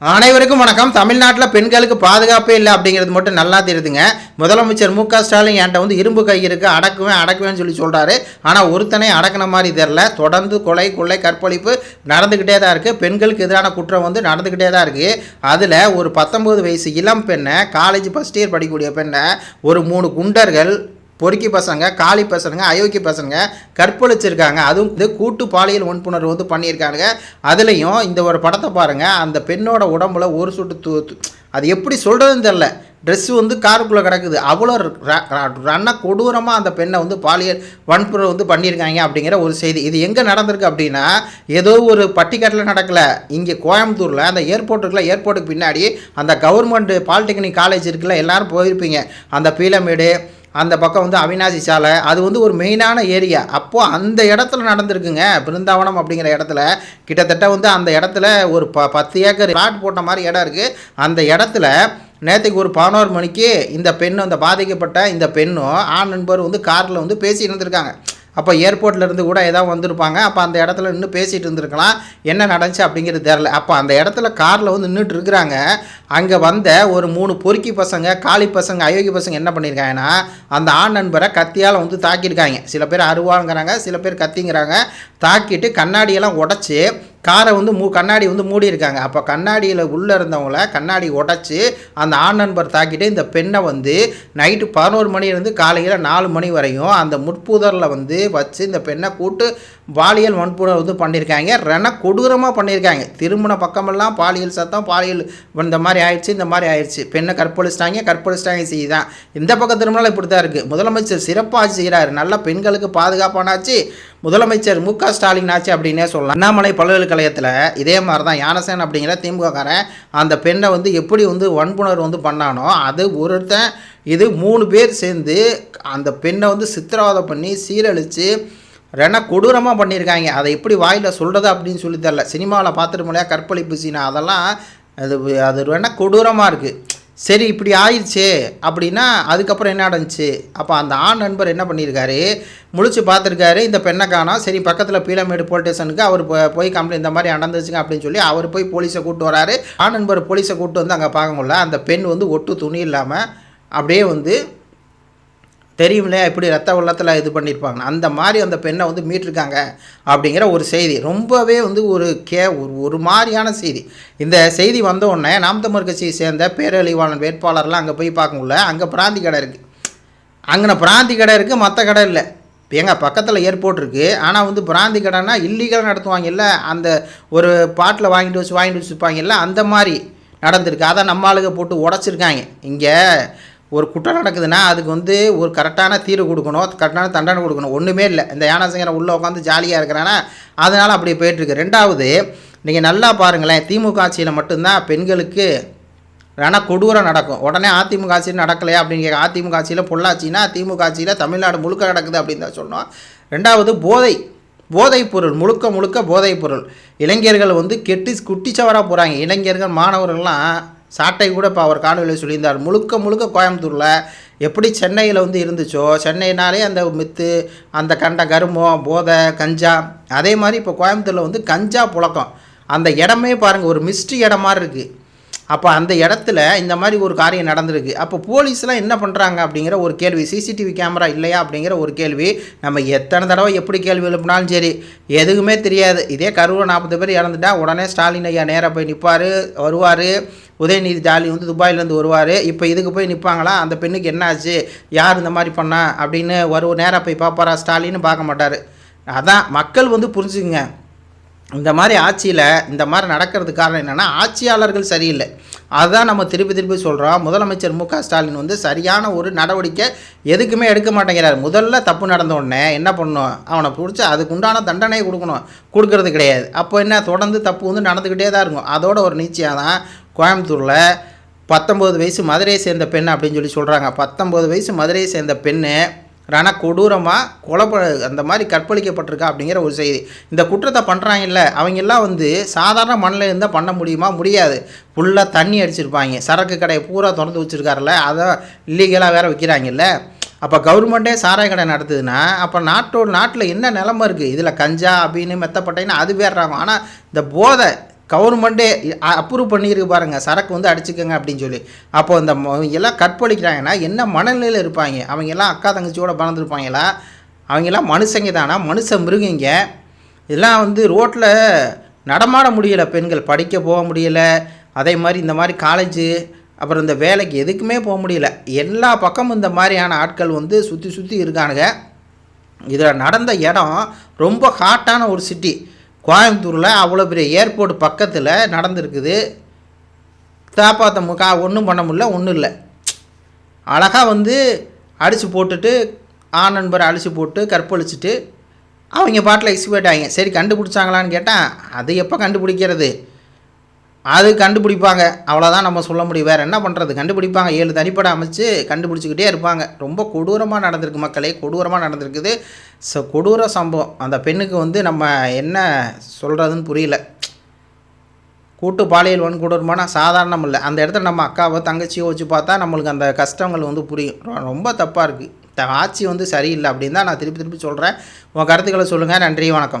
அனைவருக்கும் வணக்கம். தமிழ்நாட்டில் பெண்களுக்கு பாதுகாப்பே இல்லை அப்படிங்கிறது மட்டும் நல்லா தெரியுதுங்க. முதலமைச்சர் மு க ஸ்டாலின் என்கிட்ட வந்து இரும்பு கை இருக்கு அடக்குவேன் அடக்குவேன்னு சொல்லி சொல்கிறாரு ஆனால் ஒருத்தனை அடக்கின மாதிரி தெரில தொடர்ந்து கொலை கொள்ளை கற்பழிப்பு நடந்துக்கிட்டே தான் இருக்குது பெண்களுக்கு எதிரான குற்றம் வந்து நடந்துக்கிட்டே தான் இருக்குது அதில் ஒரு பத்தொம்பது வயசு இளம் பெண்ணை காலேஜ் ஃபஸ்ட் இயர் படிக்கக்கூடிய பெண்ணை ஒரு மூணு குண்டர்கள் பொறுக்கி பசங்க காளி பசங்க அயோக்கிய பசங்க கற்பழிச்சிருக்காங்க. அதுவும் இது கூட்டு பாலியல் வன்புணர்வு வந்து பண்ணியிருக்காங்க. அதுலேயும் இந்த ஒரு படத்தை பாருங்கள் அந்த பெண்ணோட உடம்புல ஒரு சுட்டு தூ அது எப்படி சொல்கிறதுன்னு தெரில ட்ரெஸ்ஸு வந்து காருக்குள்ளே கிடக்குது. அவ்வளோ ர- ரன்ன கொடூரமாக அந்த பெண்ணை வந்து பாலியல் வன்புணர்வு வந்து பண்ணியிருக்காங்க அப்படிங்கிற ஒரு செய்தி. இது எங்கே நடந்திருக்கு அப்படின்னா ஏதோ ஒரு பட்டிக்காட்டில் நடக்கல. இங்கே கோயம்புத்தூரில் அந்த ஏர்போர்ட் இருக்குல்ல ஏர்போர்ட்டுக்கு பின்னாடி அந்த கவர்மெண்ட் பாலிடெக்னிக் காலேஜ் இருக்குல்ல எல்லோரும் போயிருப்பீங்க. அந்த பீலமேடு அந்த பக்கம் வந்து அவினாசி சாலை அது வந்து ஒரு மெயினான ஏரியா. அப்போது அந்த இடத்துல நடந்திருக்குங்க பிருந்தாவனம் அப்படிங்கிற இடத்துல. கிட்டத்தட்ட வந்து அந்த இடத்துல ஒரு ப பத்து ஏக்கர் பிளாட் போட்ட மாதிரி இடம் இருக்குது அந்த இடத்துல நேற்றுக்கு ஒரு பதினோரு மணிக்கு இந்த பெண்ணு அந்த பாதிக்கப்பட்ட இந்த பெண்ணும் ஆண் நண்பர் வந்து காரில் வந்து பேசி இருந்திருக்காங்க. அப்போ ஏர்போர்ட்டில் இருந்து கூட ஏதாவது வந்திருப்பாங்க. அப்போ அந்த இடத்துல நின்று பேசிகிட்டு இருந்திருக்கலாம். என்ன நடந்துச்சு அப்படிங்கிறது தெரில அப்போ அந்த இடத்துல காரில் வந்து நின்றுட்டு இருக்கிறாங்க. அங்கே வந்த ஒரு மூணு பொறுக்கி பசங்க காளி பசங்க அயோக்கி பசங்க என்ன பண்ணியிருக்காங்கன்னா அந்த ஆண் நண்பரை கத்தியால் வந்து தாக்கியிருக்காங்க. சில பேர் அருவாங்கிறாங்க சில பேர் கத்திங்கிறாங்க. தாக்கிட்டு கண்ணாடியெல்லாம் உடச்சி காரை வந்து மூ கண்ணாடி வந்து மூடி இருக்காங்க அப்போ கண்ணாடியில் உள்ளே இருந்தவங்கள கண்ணாடி உடச்சி அந்த ஆண் நண்பர் தாக்கிட்டு இந்த பெண்ணை வந்து நைட்டு பதினோரு மணிலேருந்து காலையில் நாலு மணி வரையும் அந்த முட்புதரில் வந்து வச்சு இந்த பெண்ணை கூட்டு பாலியல் வன்புணர்வு வந்து பண்ணியிருக்காங்க. ரென கொடூரமாக பண்ணியிருக்காங்க. திருமண பக்கமெல்லாம் பாலியல் சத்தம் பாலியல் இந்த மாதிரி ஆயிடுச்சு இந்த மாதிரி ஆயிடுச்சு. பெண்ணை கற்பழிச்சிட்டாங்க கற்பழிச்சிட்டாங்க செய்தான். இந்த பக்கம் திருமணம் இப்படி தான் இருக்குது முதலமைச்சர் சிறப்பாக செய்கிறாரு நல்லா பெண்களுக்கு பாதுகாப்பானாச்சு. முதலமைச்சர் மு க ஸ்டாலின் ஆச்சு அப்படின்னே சொல்லலாம். அண்ணாமலை பல்கலைக்கழகத்தில் இதே மாதிரி தான் யானசேன் அப்படிங்கிற திமுககாரன் அந்த பெண்ணை வந்து எப்படி வந்து வன்புணர்வு வந்து பண்ணானோ அது ஒருத்தன் இது மூணு பேர் சேர்ந்து அந்த பெண்ணை வந்து சித்திரவதை பண்ணி சீரழித்து ரெனா கொடூரமாக பண்ணியிருக்காங்க. அதை எப்படி வாயில் சொல்கிறது அப்படின்னு சொல்லி தெரில சினிமாவில் பார்த்துட்டு முடியா கற்பழிப்பு சீனா அதெல்லாம் அது அது வேணால் கொடூரமாக இருக்குது சரி இப்படி ஆயிடுச்சே அப்படின்னா அதுக்கப்புறம் என்ன நடந்துச்சு? அப்போ அந்த ஆண் நண்பர் என்ன பண்ணியிருக்காரு? முழிச்சு பார்த்துருக்காரு. இந்த பெண்ணை காணோம். சரி பக்கத்தில் பீலமேடு போலீஸ் ஸ்டேஷனுக்கு அவர் போய் கம்ப்ளைண்ட் இந்த மாதிரி நடந்துச்சுங்க அப்படின்னு சொல்லி அவர் போய் போலீஸை கூப்பிட்டு வராரு. ஆண் நண்பர் போலீஸை கூப்பிட்டு வந்து அங்கே பார்க்க முடியல. அந்த பெண் வந்து ஒட்டு துணி இல்லாமல் அப்படியே வந்து தெரியுமில்ல எப்படி ரத்த வெள்ளத்தில் இது பண்ணியிருப்பாங்க அந்த மாதிரி அந்த பெண்ணை வந்து மீட்டிருக்காங்க அப்படிங்கிற ஒரு செய்தி. ரொம்பவே வந்து ஒரு கே ஒரு ஒரு மாதிரியான செய்தி. இந்த செய்தி வந்த உடனே நாம் தமிழ் கட்சியை சேர்ந்த பேரழிவாளன் வேட்பாளர்லாம் அங்கே போய் பார்க்க முடியல அங்கே பிராந்தி கடை இருக்குது அங்கே பிராந்தி கடை இருக்குது மற்ற கடை இல்லை. எங்க பக்கத்தில் ஏர்போர்ட் இருக்குது ஆனால் வந்து பிராந்தி கடைனா இல்லீகல் நடத்துவாங்கல்ல அந்த ஒரு பாட்டில் வாங்கிட்டு வச்சு வாங்கிட்டு வச்சுருப்பாங்கல்ல அந்த மாதிரி நடந்திருக்கு. அதை நம்ம ஆளுங்க போட்டு உடச்சிருக்காங்க. இங்கே ஒரு குற்றம் நடக்குதுன்னா அதுக்கு வந்து ஒரு கரெக்டான தீர்வு கொடுக்கணும் கரெக்டான தண்டனை கொடுக்கணும். ஒன்றுமே இல்லை. இந்த யானாசிங்கரை உள்ளே உட்காந்து ஜாலியாக இருக்கிறானா? அதனால் அப்படி போயிட்டுருக்கு ரெண்டாவது நீங்கள் நல்லா பாருங்களேன். திமுக ஆட்சியில் மட்டும்தான் பெண்களுக்கு ஆனால் கொடூரம் நடக்கும். உடனே அதிமுக ஆட்சியில் நடக்கலையா அப்படின்னு கேட்க அதிமுக ஆட்சியில் பொள்ளாச்சின்னா திமுக ஆட்சியில் தமிழ்நாடு முழுக்க நடக்குது அப்படின்னு தான் சொன்னோம். ரெண்டாவது போதை. போதைப் பொருள் முழுக்க முழுக்க போதைப் பொருள். இளைஞர்கள் வந்து கெட்டி குட்டிச்சவராக போகிறாங்க இளைஞர்கள் மாணவர்கள்லாம் சாட்டை கூட இப்போ அவர் காணொலியில் சொல்லியிருந்தார். முழுக்க முழுக்க கோயம்புத்தூரில் எப்படி சென்னையில் வந்து இருந்துச்சோ சென்னைனாலே அந்த மித்து அந்த கண்ட கருமம் போதை கஞ்சா அதே மாதிரி இப்போ கோயம்புத்தூரில் வந்து கஞ்சா புழக்கம். அந்த இடமே பாருங்கள் ஒரு மிஸ்ட்ரி இடம் மாதிரி இருக்குது அப்போ அந்த இடத்துல இந்த மாதிரி ஒரு காரியம் நடந்திருக்கு. அப்போ போலீஸ்லாம் என்ன பண்ணுறாங்க அப்படிங்கிற ஒரு கேள்வி. சிசிடிவி கேமரா இல்லையா அப்படிங்கிற ஒரு கேள்வி. நம்ம எத்தனை தடவை எப்படி கேள்வி எழுப்பினாலும் சரி எதுவுமே தெரியாது. இதே கரூரில் நாற்பது பேர் இறந்துட்டா உடனே ஸ்டாலின் ஐயா நேராக போய் நிற்பார் வருவார். உதயநிதி ஸ்டாலின் வந்து துபாயிலேருந்து வருவார். இப்போ இதுக்கு போய் நிற்பாங்களா அந்த பெண்ணுக்கு என்ன ஆச்சு? யார் இந்த மாதிரி பண்ணா? அப்படின்னு வரு நேராக போய் பார்ப்பாரா ஸ்டாலின்னு பார்க்க மாட்டார். அதான் மக்கள் வந்து புரிஞ்சுக்குங்க. இந்த மாதிரி ஆட்சியில் இந்த மாதிரி நடக்கிறதுக்கு காரணம் என்னென்னா ஆட்சியாளர்கள் சரியில்லை. அதுதான் நம்ம திருப்பி திருப்பி சொல்கிறோம் முதலமைச்சர் மு ஸ்டாலின் வந்து சரியான ஒரு நடவடிக்கை எதுக்குமே எடுக்க மாட்டேங்கிறார். முதல்ல தப்பு நடந்த உடனே என்ன பண்ணணும் அவனை பிடிச்சி அதுக்கு உண்டான தண்டனையை கொடுக்கணும். கொடுக்கறது கிடையாது. அப்போ என்ன? தொடர்ந்து தப்பு வந்து நடந்துக்கிட்டே தான் இருக்கும். அதோட ஒரு நீச்சியாக தான் கோயம்புத்தூரில் பத்தொம்போது வயசு மதுரையை சேர்ந்த பெண் அப்படின்னு சொல்லி சொல்கிறாங்க பத்தொம்போது வயசு மதுரையை சேர்ந்த பெண்ணு ஆனால் கொடூரமாக கொலை அந்த மாதிரி கற்பழிக்கப்பட்டிருக்கா அப்படிங்கிற ஒரு செய்தி. இந்த குற்றத்தை பண்ணுறாங்கல்ல அவங்கெல்லாம் வந்து சாதாரண மண்ணில் இருந்தால் பண்ண முடியுமா? முடியாது. ஃபுல்லாக தண்ணி அடிச்சிருப்பாங்க. சரக்கு கடையை பூரா திறந்து வச்சுருக்காருல அதை இல்லீகலாக வேறு விற்கிறாங்கல்ல அப்போ கவர்மெண்ட்டே சாராய கடை நடத்துதுன்னா அப்போ நாட்டோட நாட்டில் என்ன நிலமை இருக்குது இதில் கஞ்சா அப்படின்னு மெத்தப்பட்டைன்னு அது வேறுறாங்க ஆனால் இந்த போதை கவர்மெண்ட்டே அப்ரூவ் பண்ணியிருக்கு பாருங்கள் சரக்கு வந்து அடிச்சுக்கோங்க அப்படின்னு சொல்லி. அப்போ இந்த எல்லாம் கற்பழிக்கிறாங்கன்னா என்ன மனநிலையில் இருப்பாங்க? அவங்க எல்லாம் அக்கா தங்கச்சியோட பறந்துருப்பாங்களா? அவங்கெல்லாம் மனுஷங்க தானா? மனுஷ மிருகங்க. இதெல்லாம் வந்து ரோட்டில் நடமாட முடியலை. பெண்கள் படிக்க போக முடியலை. அதே மாதிரி இந்த மாதிரி காலேஜு அப்புறம் இந்த வேலைக்கு எதுக்குமே போக முடியல. எல்லா பக்கமும் இந்த மாதிரியான ஆட்கள் வந்து சுற்றி சுற்றி இருக்கானுங்க. இதில் நடந்த இடம் ரொம்ப ஹாட்டான ஒரு சிட்டி கோயம்புத்தூரில் அவ்வளோ பெரிய ஏர்போர்ட் பக்கத்தில் நடந்திருக்குது. காப்பாற்ற முக்கா ஒன்றும் பண்ண முடியல ஒன்றும் இல்லை. அழகாக வந்து அடித்து போட்டுட்டு ஆண் நண்பரை அடித்து போட்டு கற்பழிச்சிட்டு அவங்க பாட்டில் எக்ஸ்பேட் ஆகிங்க சரி கண்டுபிடிச்சாங்களான்னு கேட்டால் அது எப்போ கண்டுபிடிக்கிறது? அது கண்டுபிடிப்பாங்க. அவ்வளோதான் நம்ம சொல்ல முடியும். வேறு என்ன பண்ணுறது கண்டுபிடிப்பாங்க. ஏழு தனிப்படை அமைச்சு கண்டுபிடிச்சிக்கிட்டே இருப்பாங்க. ரொம்ப கொடூரமாக நடந்திருக்கு மக்களே. கொடூரமாக நடந்திருக்குது. ஸோ கொடூர சம்பவம். அந்த பெண்ணுக்கு வந்து நம்ம என்ன சொல்கிறதுன்னு புரியல. கூட்டு பாலியல் வன்கொடுமைனா சாதாரணம் இல்லை. அந்த இடத்துல நம்ம அக்காவை தங்கச்சியோ வச்சு பார்த்தா நம்மளுக்கு அந்த கஷ்டங்கள் வந்து புரியும். ரொம்ப தப்பாக இருக்குது ஆட்சி வந்து சரியில்லை அப்படின்னு தான் நான் திருப்பி திருப்பி சொல்கிறேன் உங்கள் கருத்துக்களை சொல்லுங்கள் நன்றி. வணக்கம்.